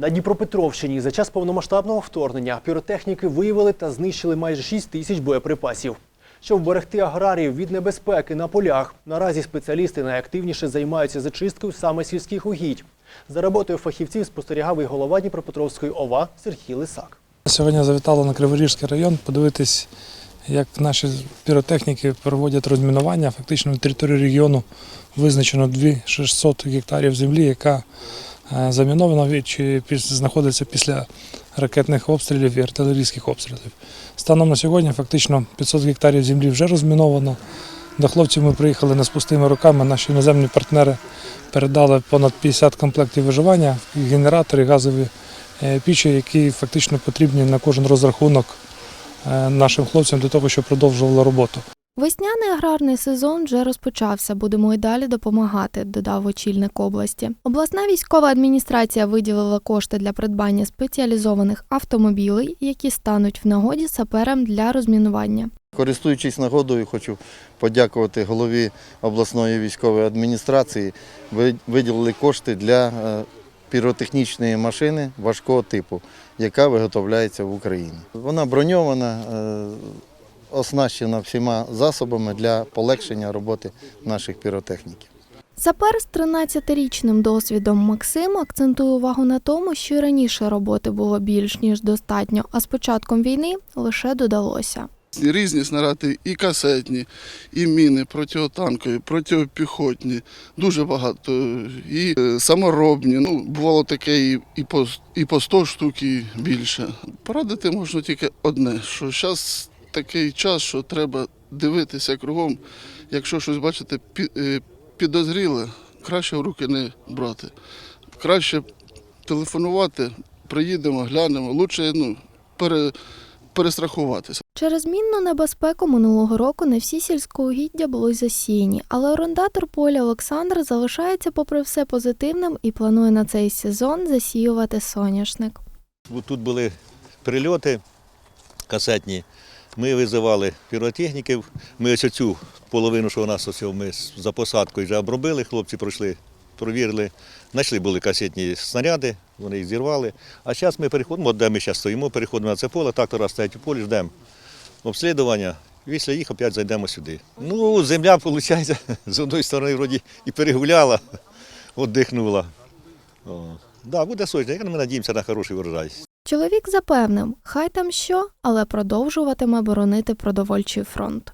На Дніпропетровщині за час повномасштабного вторгнення піротехніки виявили та знищили майже 6 тисяч боєприпасів. Щоб вберегти аграріїв від небезпеки на полях, наразі спеціалісти найактивніше займаються зачисткою саме сільських угідь. За роботою фахівців спостерігав і голова Дніпропетровської ОВА Сергій Лисак. Сьогодні завітали на Криворіжський район подивитись, як наші піротехніки проводять розмінування. Фактично на території регіону визначено 2600 гектарів землі, яка е, замінована від- чи знаходиться після ракетних обстрілів і артилерійських обстрілів. Станом на сьогодні фактично 500 гектарів землі вже розміновано. До хлопців ми приїхали не з пустими руками. Наші іноземні партнери передали понад 50 комплектів виживання, генератори, газові е, пічі, які фактично потрібні на кожен розрахунок е, нашим хлопцям для того, щоб продовжували роботу. Весняний аграрний сезон вже розпочався. Будемо і далі допомагати, додав очільник області. Обласна військова адміністрація виділила кошти для придбання спеціалізованих автомобілей, які стануть в нагоді саперам для розмінування. Користуючись нагодою, хочу подякувати голові обласної військової адміністрації. Ви виділили кошти для е, піротехнічної машини важкого типу, яка виготовляється в Україні. Вона броньована, е, оснащена всіма засобами для полегшення роботи наших піротехніків. Сапер з 13-річним досвідом Максим акцентує увагу на тому, що й раніше роботи було більш ніж достатньо, а з початком війни лише додалося. Різні снаряди, і касетні, і міни протитанкові, протипіхотні, дуже багато. І е, саморобні. Ну, бувало таке і, і, по, і по 100 штук, і більше. Порадити можна тільки одне, що зараз такий час, що треба дивитися кругом. Якщо щось бачите е, підозріле, краще в руки не брати. Краще телефонувати, приїдемо, глянемо. Лучше ну, пере, перестрахуватися. Через мінну небезпеку минулого року не всі сільськоугіддя були засіяні, але орендатор поля Олександр залишається попри все позитивним і планує на цей сезон засіювати соняшник. Тут були прильоти касетні. Ми визивали піротехніків. Ми ось цю половину, що у нас ось ми за посадкою вже обробили, хлопці пройшли, провірили. Знайшли були касетні снаряди, вони їх зірвали. А зараз ми переходимо, от де ми зараз стоїмо, переходимо на це поле, трактора стоять у полі, ждемо обслідування. Після їх опять зайдемо сюди. Ну, земля, виходить, з одної сторони вроді і перегуляла, віддихнула. О. Да, буде сочно. Ми надіємося на хороший врожай. Чоловік запевнив, хай там що, але продовжуватиме боронити продовольчий фронт.